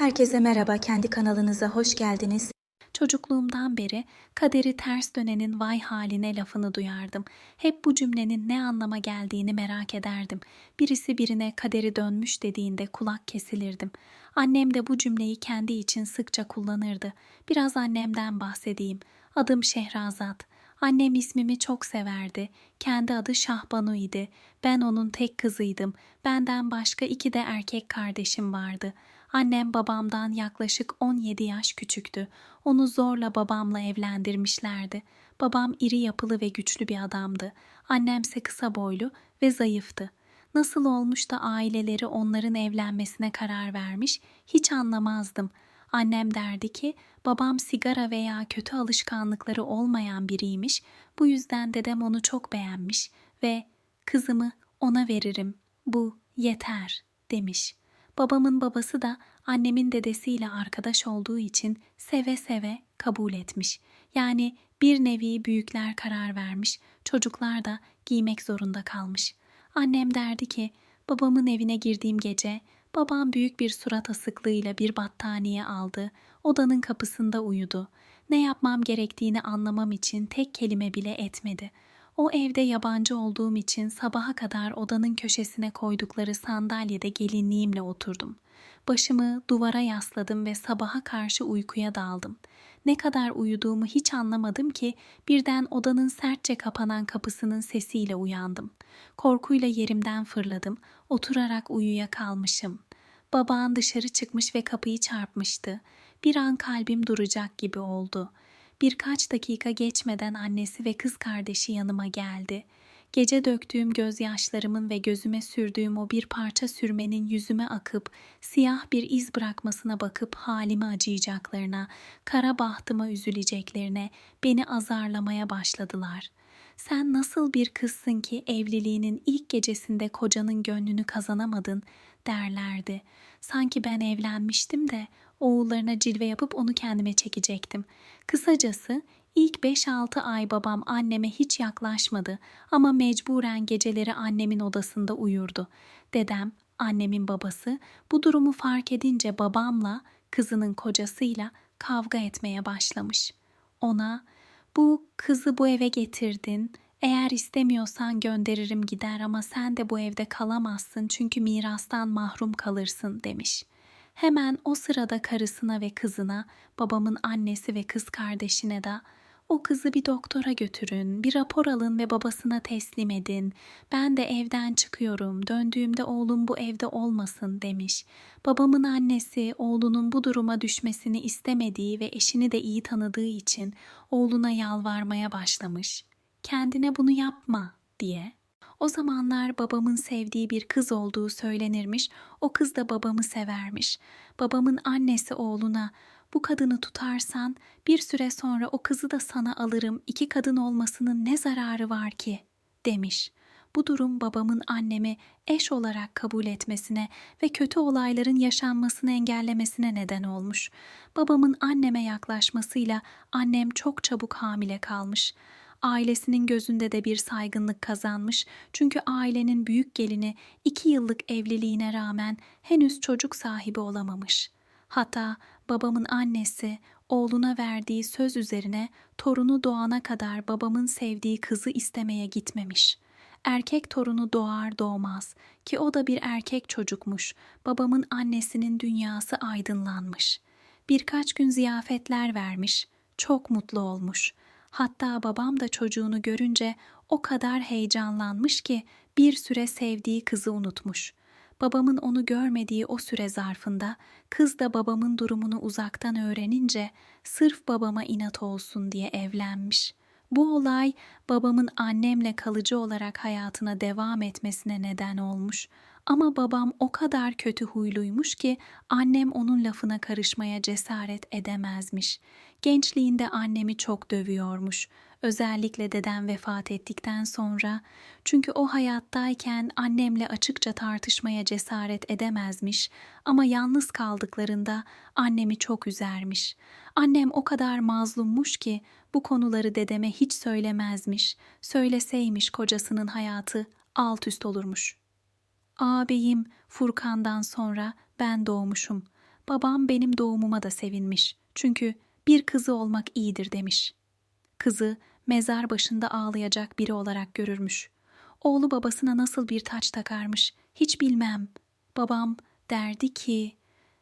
Herkese merhaba, kendi kanalınıza hoş geldiniz. Çocukluğumdan beri kaderi ters dönenin vay haline lafını duyardım. Hep bu cümlenin ne anlama geldiğini merak ederdim. Birisi birine kaderi dönmüş dediğinde kulak kesilirdim. Annem de bu cümleyi kendi için sıkça kullanırdı. Biraz annemden bahsedeyim. Adım Şehrazat. Annem ismimi çok severdi. Kendi adı Şahbanu idi. Ben onun tek kızıydım. Benden başka iki de erkek kardeşim vardı. Annem babamdan yaklaşık 17 yaş küçüktü. Onu zorla babamla evlendirmişlerdi. Babam iri yapılı ve güçlü bir adamdı. Annemse kısa boylu ve zayıftı. Nasıl olmuş da aileleri onların evlenmesine karar vermiş hiç anlamazdım. Annem derdi ki babam sigara veya kötü alışkanlıkları olmayan biriymiş. Bu yüzden dedem onu çok beğenmiş ve kızımı ona veririm. Bu yeter demiş. Babamın babası da annemin dedesiyle arkadaş olduğu için seve seve kabul etmiş. Yani bir nevi büyükler karar vermiş, çocuklar da giymek zorunda kalmış. Annem derdi ki, babamın evine girdiğim gece babam büyük bir surat asıklığıyla bir battaniye aldı, odanın kapısında uyudu. Ne yapmam gerektiğini anlamam için tek kelime bile etmedi. O evde yabancı olduğum için sabaha kadar odanın köşesine koydukları sandalyede gelinliğimle oturdum. Başımı duvara yasladım ve sabaha karşı uykuya daldım. Ne kadar uyuduğumu hiç anlamadım ki birden odanın sertçe kapanan kapısının sesiyle uyandım. Korkuyla yerimden fırladım. Oturarak uyuya kalmışım. Babağın dışarı çıkmış ve kapıyı çarpmıştı. Bir an kalbim duracak gibi oldu. Birkaç dakika geçmeden annesi ve kız kardeşi yanıma geldi. Gece döktüğüm gözyaşlarımın ve gözüme sürdüğüm o bir parça sürmenin yüzüme akıp siyah bir iz bırakmasına bakıp halime acıyacaklarına, kara bahtıma üzüleceklerine, beni azarlamaya başladılar. Sen nasıl bir kızsın ki evliliğinin ilk gecesinde kocanın gönlünü kazanamadın derlerdi. Sanki ben evlenmiştim de oğullarına cilve yapıp onu kendime çekecektim. Kısacası ilk 5-6 ay babam anneme hiç yaklaşmadı ama mecburen geceleri annemin odasında uyurdu. Dedem, annemin babası bu durumu fark edince babamla kızının kocasıyla kavga etmeye başlamış. Ona bu kızı bu eve getirdin. Eğer istemiyorsan gönderirim gider ama sen de bu evde kalamazsın çünkü mirastan mahrum kalırsın demiş. Hemen o sırada karısına ve kızına, babamın annesi ve kız kardeşine de o kızı bir doktora götürün, bir rapor alın ve babasına teslim edin. Ben de evden çıkıyorum, döndüğümde oğlum bu evde olmasın demiş. Babamın annesi oğlunun bu duruma düşmesini istemediği ve eşini de iyi tanıdığı için oğluna yalvarmaya başlamış. Kendine bunu yapma diye. O zamanlar babamın sevdiği bir kız olduğu söylenirmiş. O kız da babamı severmiş. Babamın annesi oğluna bu kadını tutarsan bir süre sonra o kızı da sana alırım. İki kadın olmasının ne zararı var ki?" demiş. Bu durum babamın annemi eş olarak kabul etmesine ve kötü olayların yaşanmasını engellemesine neden olmuş. Babamın anneme yaklaşmasıyla annem çok çabuk hamile kalmış. Ailesinin gözünde de bir saygınlık kazanmış çünkü ailenin büyük gelini iki yıllık evliliğine rağmen henüz çocuk sahibi olamamış. Hatta babamın annesi oğluna verdiği söz üzerine torunu doğana kadar babamın sevdiği kızı istemeye gitmemiş. Erkek torunu doğar doğmaz ki o da bir erkek çocukmuş. Babamın annesinin dünyası aydınlanmış. Birkaç gün ziyafetler vermiş. Çok mutlu olmuş. Hatta babam da çocuğunu görünce o kadar heyecanlanmış ki bir süre sevdiği kızı unutmuş. Babamın onu görmediği o süre zarfında kız da babamın durumunu uzaktan öğrenince sırf babama inat olsun diye evlenmiş. Bu olay babamın annemle kalıcı olarak hayatına devam etmesine neden olmuş. Ama babam o kadar kötü huyluymuş ki annem onun lafına karışmaya cesaret edemezmiş. Gençliğinde annemi çok dövüyormuş. Özellikle dedem vefat ettikten sonra. Çünkü o hayattayken annemle açıkça tartışmaya cesaret edemezmiş ama yalnız kaldıklarında annemi çok üzermiş. Annem o kadar mazlummuş ki bu konuları dedeme hiç söylemezmiş. Söyleseymiş kocasının hayatı alt üst olurmuş. Ağabeyim Furkan'dan sonra ben doğmuşum. babam benim doğumuma da sevinmiş. Çünkü bir kızı olmak iyidir demiş. Kızı mezar başında ağlayacak biri olarak görürmüş. Oğlu babasına nasıl bir taç takarmış hiç bilmem. Babam derdi ki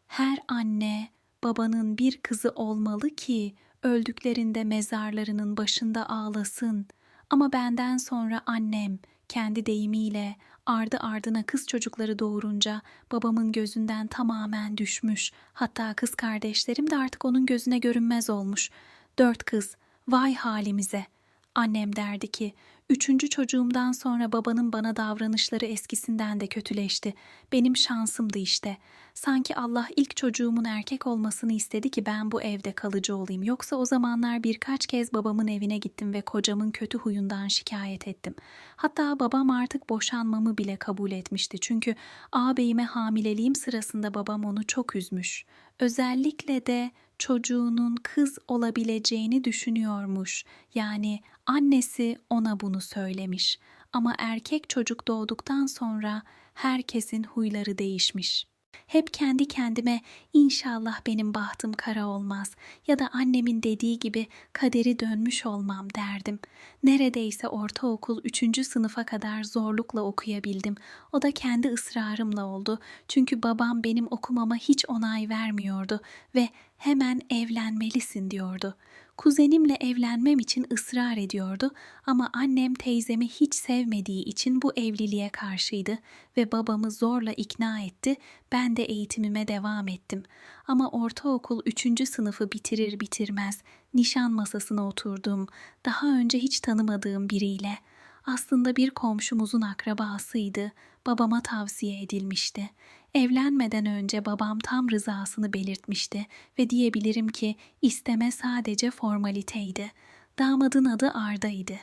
her anne babanın bir kızı olmalı ki öldüklerinde mezarlarının başında ağlasın. Ama benden sonra annem kendi deyimiyle ardı ardına kız çocukları doğurunca babamın gözünden tamamen düşmüş. Hatta kız kardeşlerim de artık onun gözüne görünmez olmuş. Dört kız, vay halimize. Annem derdi ki, üçüncü çocuğumdan sonra babanın bana davranışları eskisinden de kötüleşti. Benim şansımdı işte. Sanki Allah ilk çocuğumun erkek olmasını istedi ki ben bu evde kalıcı olayım. Yoksa o zamanlar birkaç kez babamın evine gittim ve kocamın kötü huyundan şikayet ettim. Hatta babam artık boşanmamı bile kabul etmişti. Çünkü ağabeyime hamileliğim sırasında babam onu çok üzmüş. Özellikle de çocuğunun kız olabileceğini düşünüyormuş. Yani annesi ona bunu söylemiş. Ama erkek çocuk doğduktan sonra herkesin huyları değişmiş. Hep kendi kendime inşallah benim bahtım kara olmaz ya da annemin dediği gibi kaderi dönmüş olmam derdim. Neredeyse ortaokul 3. sınıfa kadar zorlukla okuyabildim. O da kendi ısrarımla oldu. Çünkü babam benim okumama hiç onay vermiyordu ve hemen evlenmelisin diyordu. Kuzenimle evlenmem için ısrar ediyordu ama annem teyzemi hiç sevmediği için bu evliliğe karşıydı ve babamı zorla ikna etti. Ben de eğitimime devam ettim. Ama ortaokul 3. sınıfı bitirir bitirmez nişan masasına oturdum. Daha önce hiç tanımadığım biriyle. Aslında bir komşumuzun akrabasıydı. Babama tavsiye edilmişti. Evlenmeden önce babam tam rızasını belirtmişti ve diyebilirim ki isteme sadece formaliteydi. Damadın adı Arda'ydı.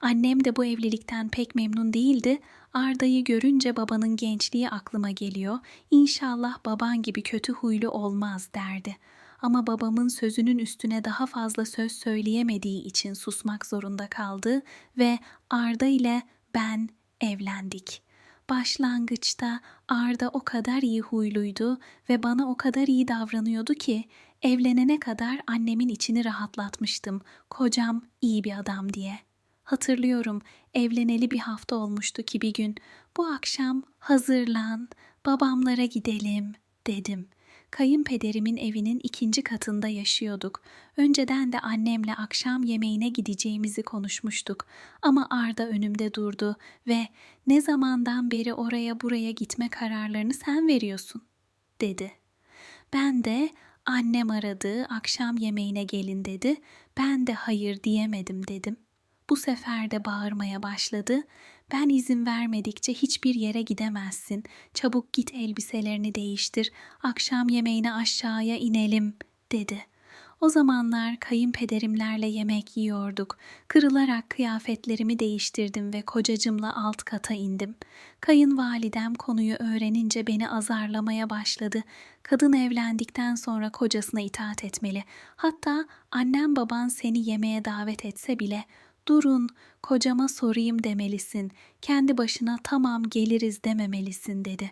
Annem de bu evlilikten pek memnun değildi. Arda'yı görünce babanın gençliği aklıma geliyor. İnşallah baban gibi kötü huylu olmaz derdi. Ama babamın sözünün üstüne daha fazla söz söyleyemediği için susmak zorunda kaldı ve Arda ile ben evlendik. Başlangıçta Arda o kadar iyi huyluydu ve bana o kadar iyi davranıyordu ki evlenene kadar annemin içini rahatlatmıştım. Kocam iyi bir adam diye. Hatırlıyorum evleneli bir hafta olmuştu ki bir gün bu akşam hazırlan babamlara gidelim dedim. Kayınpederimin evinin ikinci katında yaşıyorduk. Önceden de annemle akşam yemeğine gideceğimizi konuşmuştuk. Ama Arda önümde durdu ve ne zamandan beri oraya buraya gitme kararlarını sen veriyorsun dedi. Ben de annem aradı, akşam yemeğine gelin dedi. Ben de hayır diyemedim dedim. Bu sefer de bağırmaya başladı. Ben izin vermedikçe hiçbir yere gidemezsin. Çabuk git elbiselerini değiştir. Akşam yemeğine aşağıya inelim, dedi. O zamanlar kayınpederimlerle yemek yiyorduk. Kırılarak kıyafetlerimi değiştirdim ve kocacımla alt kata indim. Kayınvalidem konuyu öğrenince beni azarlamaya başladı. Kadın evlendikten sonra kocasına itaat etmeli. Hatta annem baban seni yemeğe davet etse bile durun kocama sorayım demelisin. Kendi başına tamam geliriz dememelisin dedi.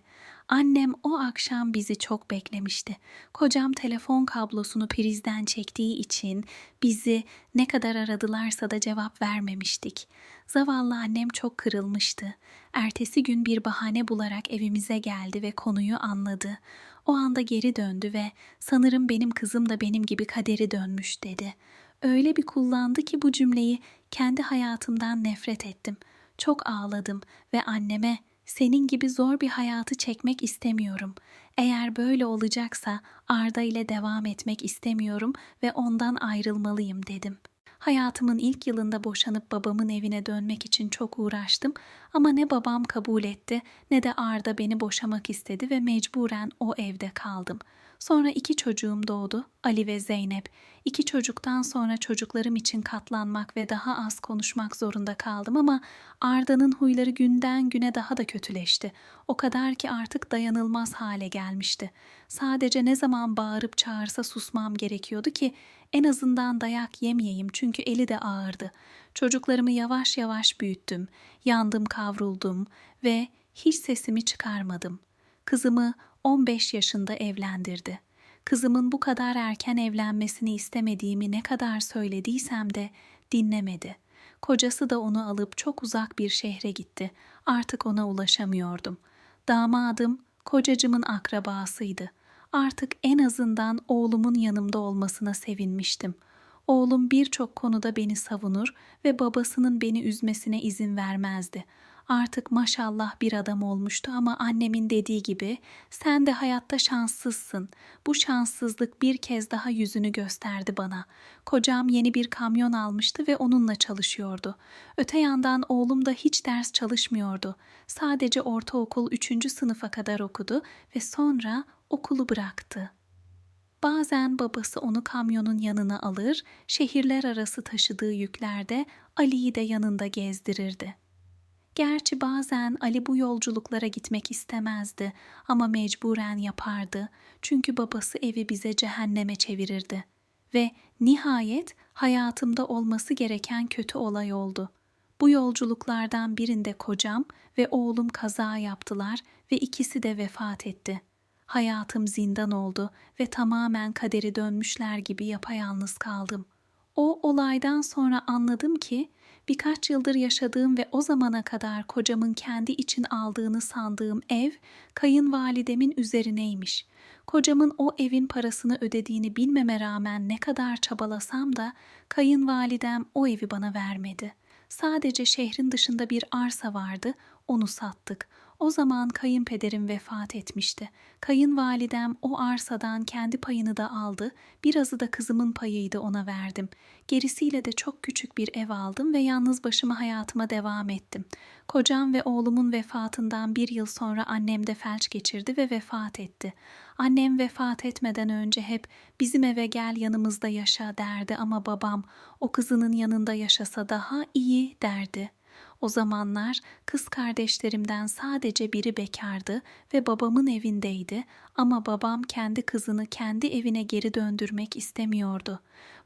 Annem o akşam bizi çok beklemişti. Kocam telefon kablosunu prizden çektiği için bizi ne kadar aradılarsa da cevap vermemiştik. Zavallı annem çok kırılmıştı. Ertesi gün bir bahane bularak evimize geldi ve konuyu anladı. O anda geri döndü ve sanırım benim kızım da benim gibi kaderi dönmüş dedi. Öyle bir kullandı ki bu cümleyi kendi hayatımdan nefret ettim. Çok ağladım ve anneme senin gibi zor bir hayatı çekmek istemiyorum. Eğer böyle olacaksa Arda ile devam etmek istemiyorum ve ondan ayrılmalıyım dedim. Hayatımın ilk yılında boşanıp babamın evine dönmek için çok uğraştım ama ne babam kabul etti ne de Arda beni boşamak istedi ve mecburen o evde kaldım. Sonra iki çocuğum doğdu, Ali ve Zeynep. İki çocuktan sonra çocuklarım için katlanmak ve daha az konuşmak zorunda kaldım ama Arda'nın huyları günden güne daha da kötüleşti. O kadar ki artık dayanılmaz hale gelmişti. Sadece ne zaman bağırıp çağırsa susmam gerekiyordu ki en azından dayak yemeyeyim çünkü eli de ağırdı. Çocuklarımı yavaş yavaş büyüttüm. Yandım kavruldum ve hiç sesimi çıkarmadım. Kızımı 15 yaşında evlendirdi. Kızımın bu kadar erken evlenmesini istemediğimi ne kadar söylediysem de dinlemedi. Kocası da onu alıp çok uzak bir şehre gitti. Artık ona ulaşamıyordum. Damadım kocacımın akrabasıydı. Artık en azından oğlumun yanımda olmasına sevinmiştim. Oğlum birçok konuda beni savunur ve babasının beni üzmesine izin vermezdi. Artık maşallah bir adam olmuştu ama annemin dediği gibi sen de hayatta şanssızsın. Bu şanssızlık bir kez daha yüzünü gösterdi bana. Kocam yeni bir kamyon almıştı ve onunla çalışıyordu. Öte yandan oğlum da hiç ders çalışmıyordu. Sadece ortaokul 3. sınıfa kadar okudu ve sonra okulu bıraktı. Bazen babası onu kamyonun yanına alır, şehirler arası taşıdığı yüklerde Ali'yi de yanında gezdirirdi. Gerçi bazen Ali bu yolculuklara gitmek istemezdi ama mecburen yapardı. Çünkü babası evi bize cehenneme çevirirdi. Ve nihayet hayatımda olması gereken kötü olay oldu. Bu yolculuklardan birinde kocam ve oğlum kaza yaptılar ve ikisi de vefat etti. Hayatım zindan oldu ve tamamen kaderi dönmüşler gibi yapayalnız kaldım. O olaydan sonra anladım ki birkaç yıldır yaşadığım ve o zamana kadar kocamın kendi için aldığını sandığım ev kayınvalidemin üzerineymiş. Kocamın o evin parasını ödediğini bilmeme rağmen ne kadar çabalasam da kayınvalidem o evi bana vermedi. Sadece şehrin dışında bir arsa vardı, onu sattık. O zaman kayınpederim vefat etmişti. Kayınvalidem o arsadan kendi payını da aldı, birazı da kızımın payıydı ona verdim. Gerisiyle de çok küçük bir ev aldım ve yalnız başıma hayatıma devam ettim. Kocam ve oğlumun vefatından bir yıl sonra annem de felç geçirdi ve vefat etti. Annem vefat etmeden önce hep bizim eve gel yanımızda yaşa derdi ama babam o kızının yanında yaşasa daha iyi derdi. O zamanlar kız kardeşlerimden sadece biri bekardı ve babamın evindeydi ama babam kendi kızını kendi evine geri döndürmek istemiyordu.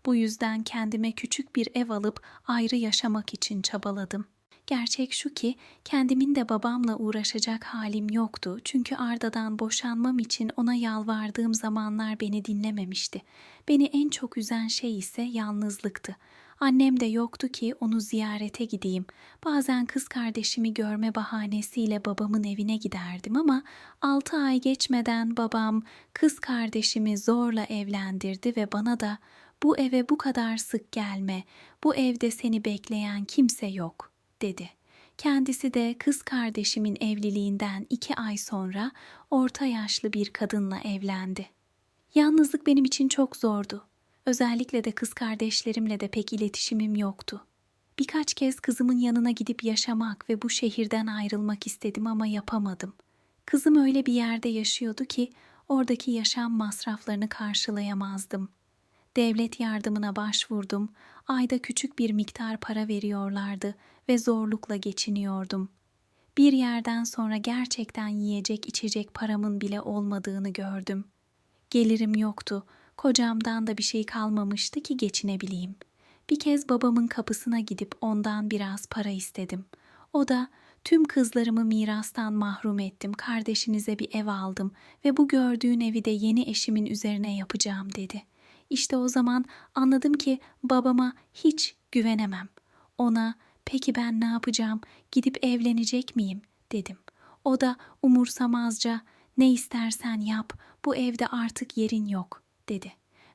Bu yüzden kendime küçük bir ev alıp ayrı yaşamak için çabaladım. Gerçek şu ki kendimin de babamla uğraşacak halim yoktu. Çünkü Arda'dan boşanmam için ona yalvardığım zamanlar beni dinlememişti. Beni en çok üzen şey ise yalnızlıktı. Annem de yoktu ki onu ziyarete gideyim. Bazen kız kardeşimi görme bahanesiyle babamın evine giderdim ama altı ay geçmeden babam kız kardeşimi zorla evlendirdi ve bana da bu eve bu kadar sık gelme, bu evde seni bekleyen kimse yok dedi. Kendisi de kız kardeşimin evliliğinden iki ay sonra orta yaşlı bir kadınla evlendi. Yalnızlık benim için çok zordu. Özellikle de kız kardeşlerimle de pek iletişimim yoktu. Birkaç kez kızımın yanına gidip yaşamak ve bu şehirden ayrılmak istedim ama yapamadım. Kızım öyle bir yerde yaşıyordu ki oradaki yaşam masraflarını karşılayamazdım. Devlet yardımına başvurdum. Ayda küçük bir miktar para veriyorlardı ve zorlukla geçiniyordum. Bir yerden sonra gerçekten yiyecek içecek paramın bile olmadığını gördüm. Gelirim yoktu. Kocamdan da bir şey kalmamıştı ki geçinebileyim. Bir kez babamın kapısına gidip ondan biraz para istedim. O da tüm kızlarımı mirastan mahrum ettim. Kardeşinize bir ev aldım ve bu gördüğün evi de yeni eşimin üzerine yapacağım dedi. İşte o zaman anladım ki babama hiç güvenemem. Ona peki ben ne yapacağım? Gidip evlenecek miyim? dedim. O da umursamazca ne istersen yap. Bu evde artık yerin yok dedi.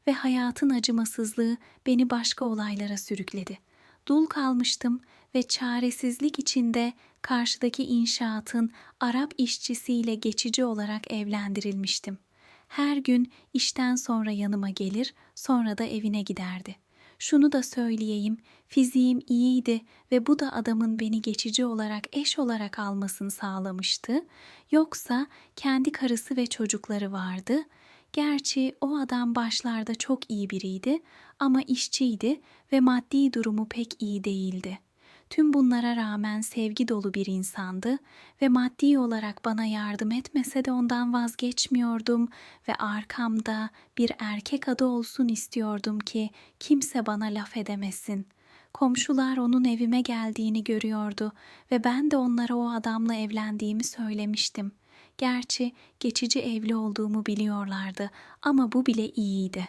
Ve hayatın acımasızlığı beni başka olaylara sürükledi. Dul kalmıştım ve çaresizlik içinde karşıdaki inşaatın Arap işçisiyle geçici olarak evlendirilmiştim. Her gün işten sonra yanıma gelir, sonra da evine giderdi. Şunu da söyleyeyim, fiziğim iyiydi ve bu da adamın beni geçici olarak eş olarak almasını sağlamıştı. Yoksa kendi karısı ve çocukları vardı. Gerçi o adam başlarda çok iyi biriydi ama işçiydi ve maddi durumu pek iyi değildi. Tüm bunlara rağmen sevgi dolu bir insandı ve maddi olarak bana yardım etmese de ondan vazgeçmiyordum ve arkamda bir erkek adı olsun istiyordum ki kimse bana laf edemesin. Komşular onun evime geldiğini görüyordu ve ben de onlara o adamla evlendiğimi söylemiştim. Gerçi geçici evli olduğumu biliyorlardı ama bu bile iyiydi.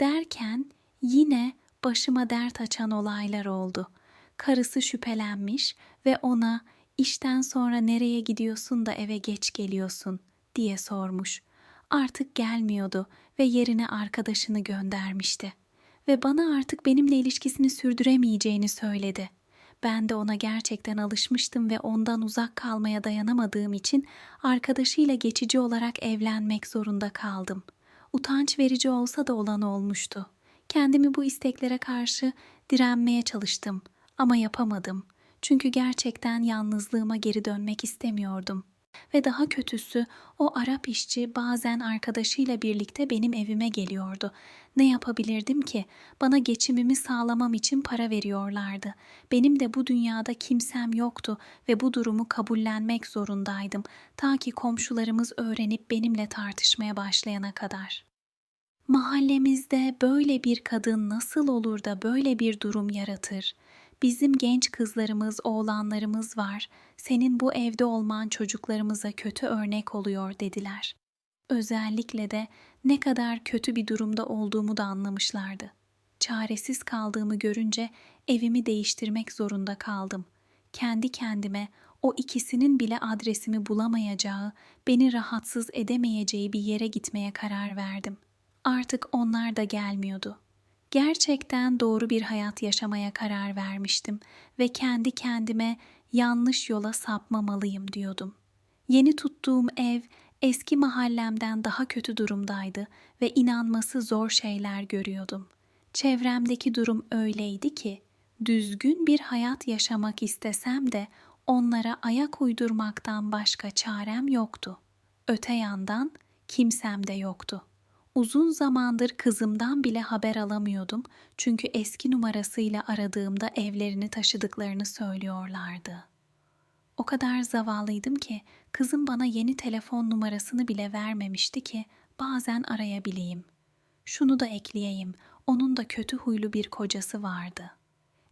Derken yine başıma dert açan olaylar oldu. Karısı şüphelenmiş ve ona işten sonra nereye gidiyorsun da eve geç geliyorsun diye sormuş. Artık gelmiyordu ve yerine arkadaşını göndermişti. Ve bana artık benimle ilişkisini sürdüremeyeceğini söyledi. Ben de ona gerçekten alışmıştım ve ondan uzak kalmaya dayanamadığım için arkadaşıyla geçici olarak evlenmek zorunda kaldım. Utanç verici olsa da olan olmuştu. Kendimi bu isteklere karşı direnmeye çalıştım ama yapamadım. Çünkü gerçekten yalnızlığıma geri dönmek istemiyordum. Ve daha kötüsü o Arap işçi bazen arkadaşıyla birlikte benim evime geliyordu. Ne yapabilirdim ki? Bana geçimimi sağlamam için para veriyorlardı. Benim de bu dünyada kimsem yoktu ve bu durumu kabullenmek zorundaydım. Ta ki komşularımız öğrenip benimle tartışmaya başlayana kadar. Mahallemizde böyle bir kadın nasıl olur da böyle bir durum yaratır? Bizim genç kızlarımız, oğlanlarımız var. Senin bu evde olman çocuklarımıza kötü örnek oluyor dediler. Özellikle de ne kadar kötü bir durumda olduğumu da anlamışlardı. Çaresiz kaldığımı görünce evimi değiştirmek zorunda kaldım. Kendi kendime o ikisinin bile adresimi bulamayacağı, beni rahatsız edemeyeceği bir yere gitmeye karar verdim. Artık onlar da gelmiyordu. Gerçekten doğru bir hayat yaşamaya karar vermiştim ve kendi kendime yanlış yola sapmamalıyım diyordum. Yeni tuttuğum ev eski mahallemden daha kötü durumdaydı ve inanması zor şeyler görüyordum. Çevremdeki durum öyleydi ki düzgün bir hayat yaşamak istesem de onlara ayak uydurmaktan başka çarem yoktu. Öte yandan kimsem de yoktu. Uzun zamandır kızımdan bile haber alamıyordum çünkü eski numarasıyla aradığımda evlerini taşıdıklarını söylüyorlardı. O kadar zavallıydım ki kızım bana yeni telefon numarasını bile vermemişti ki bazen arayabileyim. Şunu da ekleyeyim, onun da kötü huylu bir kocası vardı.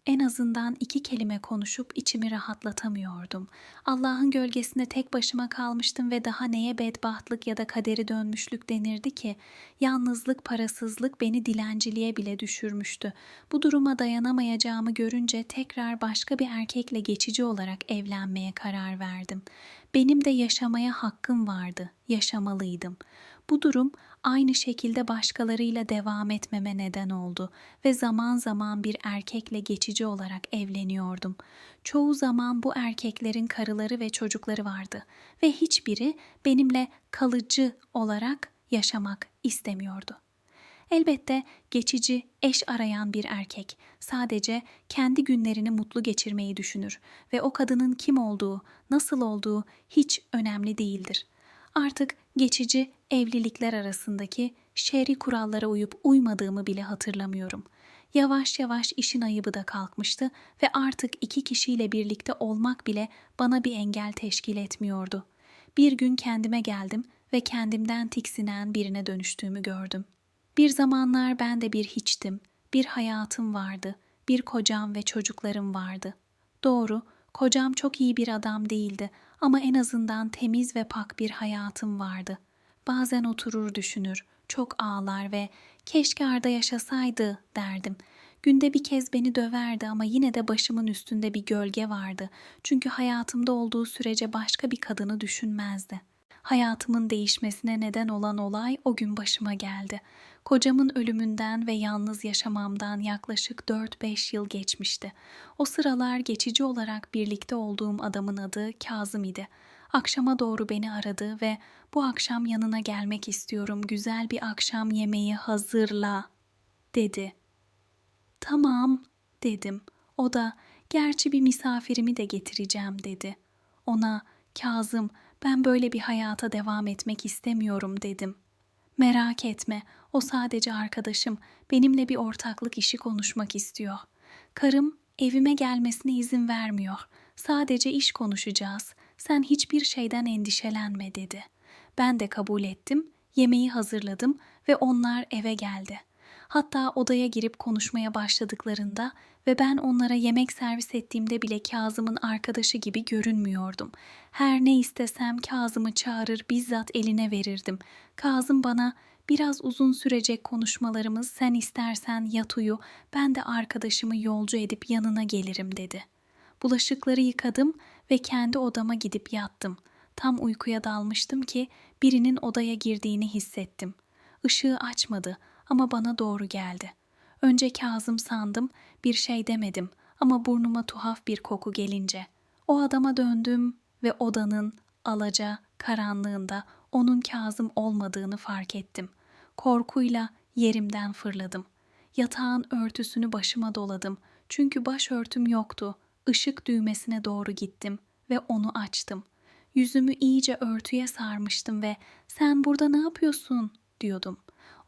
En azından iki kelime konuşup içimi rahatlatamıyordum. Allah'ın gölgesinde tek başıma kalmıştım ve daha neye bedbahtlık ya da kaderi dönmüşlük denirdi ki? Yalnızlık, parasızlık beni dilenciliğe bile düşürmüştü. Bu duruma dayanamayacağımı görünce tekrar başka bir erkekle geçici olarak evlenmeye karar verdim. Benim de yaşamaya hakkım vardı, yaşamalıydım. Bu durum aynı şekilde başkalarıyla devam etmeme neden oldu ve zaman zaman bir erkekle geçici olarak evleniyordum. Çoğu zaman bu erkeklerin karıları ve çocukları vardı ve hiçbiri benimle kalıcı olarak yaşamak istemiyordu. Elbette geçici, eş arayan bir erkek sadece kendi günlerini mutlu geçirmeyi düşünür ve o kadının kim olduğu, nasıl olduğu hiç önemli değildir. Artık geçici evlilikler arasındaki şer'i kurallara uyup uymadığımı bile hatırlamıyorum. Yavaş yavaş işin ayıbı da kalkmıştı ve artık iki kişiyle birlikte olmak bile bana bir engel teşkil etmiyordu. Bir gün kendime geldim ve kendimden tiksinen birine dönüştüğümü gördüm. Bir zamanlar ben de bir hiçtim. Bir hayatım vardı. Bir kocam ve çocuklarım vardı. Doğru, kocam çok iyi bir adam değildi ama en azından temiz ve pak bir hayatım vardı. Bazen oturur düşünür, çok ağlar ve keşke Arda yaşasaydı derdim. Günde bir kez beni döverdi ama yine de başımın üstünde bir gölge vardı. Çünkü hayatımda olduğu sürece başka bir kadını düşünmezdi. Hayatımın değişmesine neden olan olay o gün başıma geldi. Kocamın ölümünden ve yalnız yaşamamdan yaklaşık 4-5 yıl geçmişti. O sıralar geçici olarak birlikte olduğum adamın adı Kazım idi. Akşama doğru beni aradı ve bu akşam yanına gelmek istiyorum. Güzel bir akşam yemeği hazırla dedi. Tamam dedim. O da gerçi bir misafirimi de getireceğim dedi. Ona Kazım ben böyle bir hayata devam etmek istemiyorum dedim. Merak etme, o sadece arkadaşım. Benimle bir ortaklık işi konuşmak istiyor. Karım evime gelmesine izin vermiyor. Sadece iş konuşacağız. Sen hiçbir şeyden endişelenme dedi. Ben de kabul ettim. Yemeği hazırladım ve onlar eve geldi. Hatta odaya girip konuşmaya başladıklarında ve ben onlara yemek servis ettiğimde bile Kazım'ın arkadaşı gibi görünmüyordum. Her ne istesem Kazım'ı çağırır bizzat eline verirdim. Kazım bana biraz uzun sürecek konuşmalarımız sen istersen yat uyu ben de arkadaşımı yolcu edip yanına gelirim dedi. Bulaşıkları yıkadım ve kendi odama gidip yattım. Tam uykuya dalmıştım ki birinin odaya girdiğini hissettim. Işığı açmadı ama bana doğru geldi. Önce Kazım sandım, bir şey demedim ama burnuma tuhaf bir koku gelince. O adama döndüm ve odanın alaca karanlığında onun Kazım olmadığını fark ettim. Korkuyla yerimden fırladım. Yatağın örtüsünü başıma doladım. Çünkü başörtüm yoktu. Işık düğmesine doğru gittim ve onu açtım. Yüzümü iyice örtüye sarmıştım ve "Sen burada ne yapıyorsun?" diyordum.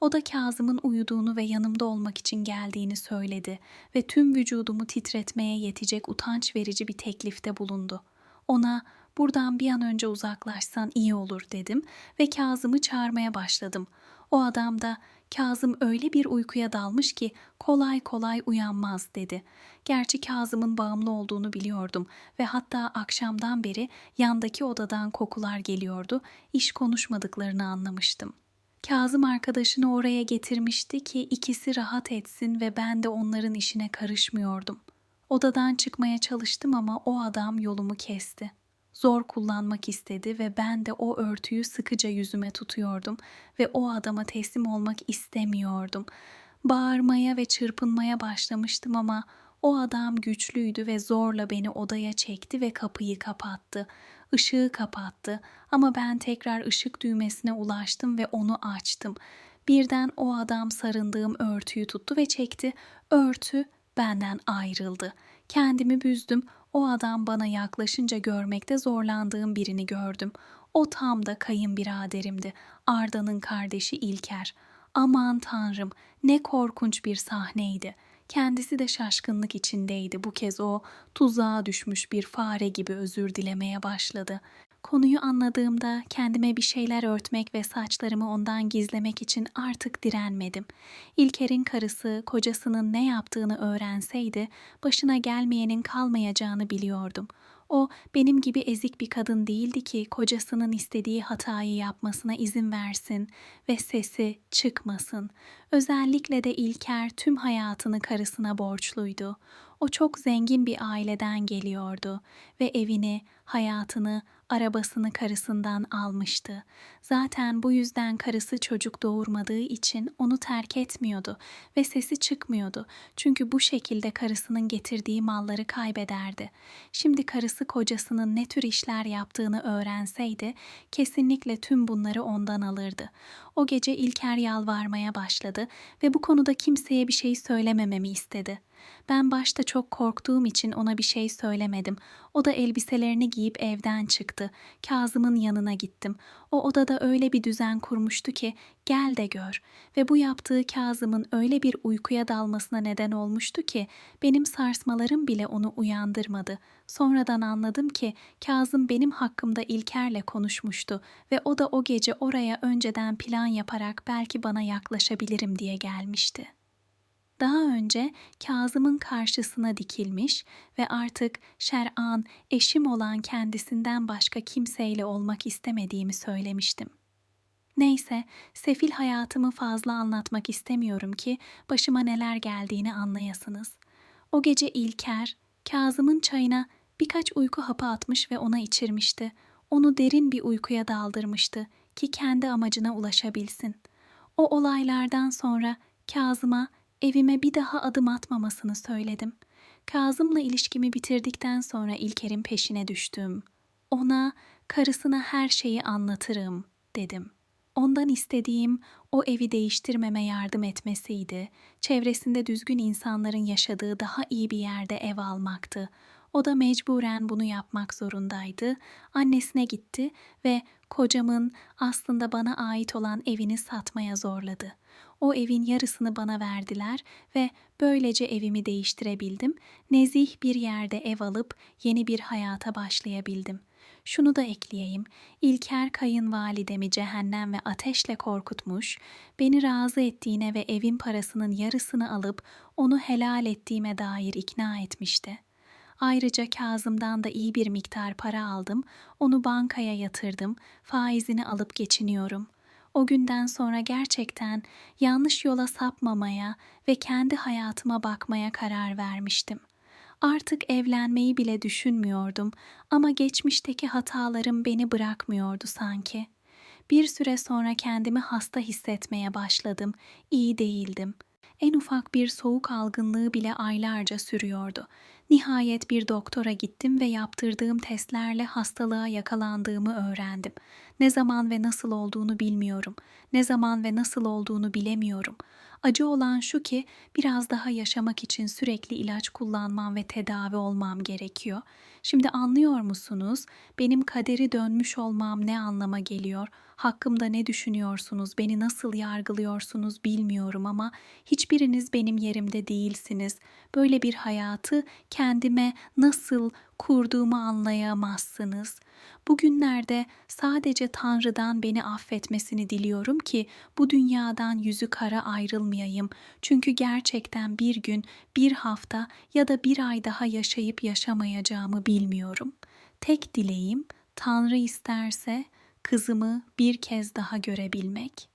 O da Kazım'ın uyuduğunu ve yanımda olmak için geldiğini söyledi ve tüm vücudumu titretmeye yetecek utanç verici bir teklifte bulundu. Ona buradan bir an önce uzaklaşsan iyi olur dedim ve Kazım'ı çağırmaya başladım. O adam da Kazım öyle bir uykuya dalmış ki kolay kolay uyanmaz dedi. Gerçi Kazım'ın bağımlı olduğunu biliyordum ve hatta akşamdan beri yandaki odadan kokular geliyordu. İş konuşmadıklarını anlamıştım. Kazım arkadaşını oraya getirmişti ki ikisi rahat etsin ve ben de onların işine karışmıyordum. Odadan çıkmaya çalıştım ama o adam yolumu kesti. Zor kullanmak istedi ve ben de o örtüyü sıkıca yüzüme tutuyordum ve o adama teslim olmak istemiyordum. Bağırmaya ve çırpınmaya başlamıştım ama o adam güçlüydü ve zorla beni odaya çekti ve kapıyı kapattı. Işığı kapattı ama ben tekrar ışık düğmesine ulaştım ve onu açtım. Birden o adam sarındığım örtüyü tuttu ve çekti. Örtü benden ayrıldı. Kendimi büzdüm. O adam bana yaklaşınca görmekte zorlandığım birini gördüm. O tam da kayınbiraderimdi. Arda'nın kardeşi İlker. Aman tanrım ne korkunç bir sahneydi. Kendisi de şaşkınlık içindeydi. Bu kez o tuzağa düşmüş bir fare gibi özür dilemeye başladı. Konuyu anladığımda kendime bir şeyler örtmek ve saçlarımı ondan gizlemek için artık direnmedim. İlker'in karısı kocasının ne yaptığını öğrenseydi başına gelmeyenin kalmayacağını biliyordum. O benim gibi ezik bir kadın değildi ki kocasının istediği hatayı yapmasına izin versin ve sesi çıkmasın. Özellikle de İlker tüm hayatını karısına borçluydu. O çok zengin bir aileden geliyordu ve evini, hayatını, arabasını karısından almıştı. Zaten bu yüzden karısı çocuk doğurmadığı için onu terk etmiyordu ve sesi çıkmıyordu. Çünkü bu şekilde karısının getirdiği malları kaybederdi. Şimdi karısı kocasının ne tür işler yaptığını öğrenseydi kesinlikle tüm bunları ondan alırdı. O gece İlker yalvarmaya başladı ve bu konuda kimseye bir şey söylemememi istedi. Ben başta çok korktuğum için ona bir şey söylemedim. O da elbiselerini giyip evden çıktı. Kazım'ın yanına gittim. O odada öyle bir düzen kurmuştu ki gel de gör. Ve bu yaptığı Kazım'ın öyle bir uykuya dalmasına neden olmuştu ki benim sarsmalarım bile onu uyandırmadı. Sonradan anladım ki Kazım benim hakkımda İlker'le konuşmuştu ve o da o gece oraya önceden plan yaparak belki bana yaklaşabilirim diye gelmişti. Daha önce Kazım'ın karşısına dikilmiş ve artık şer'an eşim olan kendisinden başka kimseyle olmak istemediğimi söylemiştim. Neyse, sefil hayatımı fazla anlatmak istemiyorum ki başıma neler geldiğini anlayasınız. O gece İlker, Kazım'ın çayına birkaç uyku hapı atmış ve ona içirmişti. Onu derin bir uykuya daldırmıştı ki kendi amacına ulaşabilsin. O olaylardan sonra Kazım'a evime bir daha adım atmamasını söyledim. Kazım'la ilişkimi bitirdikten sonra İlker'in peşine düştüm. Ona karısına her şeyi anlatırım dedim. Ondan istediğim o evi değiştirmeme yardım etmesiydi. Çevresinde düzgün insanların yaşadığı daha iyi bir yerde ev almaktı. O da mecburen bunu yapmak zorundaydı. Annesine gitti ve kocamın aslında bana ait olan evini satmaya zorladı. O evin yarısını bana verdiler ve böylece evimi değiştirebildim. Nezih bir yerde ev alıp yeni bir hayata başlayabildim. Şunu da ekleyeyim. İlker kayınvalidemi cehennem ve ateşle korkutmuş, beni razı ettiğine ve evin parasının yarısını alıp onu helal ettiğime dair ikna etmişti. Ayrıca Kazım'dan da iyi bir miktar para aldım, onu bankaya yatırdım, faizini alıp geçiniyorum. O günden sonra gerçekten yanlış yola sapmamaya ve kendi hayatıma bakmaya karar vermiştim. Artık evlenmeyi bile düşünmüyordum ama geçmişteki hatalarım beni bırakmıyordu sanki. Bir süre sonra kendimi hasta hissetmeye başladım. İyi değildim. En ufak bir soğuk algınlığı bile aylarca sürüyordu. Nihayet bir doktora gittim ve yaptırdığım testlerle hastalığa yakalandığımı öğrendim. Ne zaman ve nasıl olduğunu bilmiyorum. Ne zaman ve nasıl olduğunu bilemiyorum. Acı olan şu ki biraz daha yaşamak için sürekli ilaç kullanmam ve tedavi olmam gerekiyor. Şimdi anlıyor musunuz? Benim kaderi dönmüş olmam ne anlama geliyor? Hakkımda ne düşünüyorsunuz? Beni nasıl yargılıyorsunuz bilmiyorum ama hiçbiriniz benim yerimde değilsiniz. Böyle bir hayatı kendime nasıl kurduğumu anlayamazsınız. Bugünlerde sadece Tanrı'dan beni affetmesini diliyorum ki bu dünyadan yüzü kara ayrılmayayım. Çünkü gerçekten bir gün, bir hafta ya da bir ay daha yaşayıp yaşamayacağımı bilmiyorum. Tek dileğim Tanrı isterse kızımı bir kez daha görebilmek.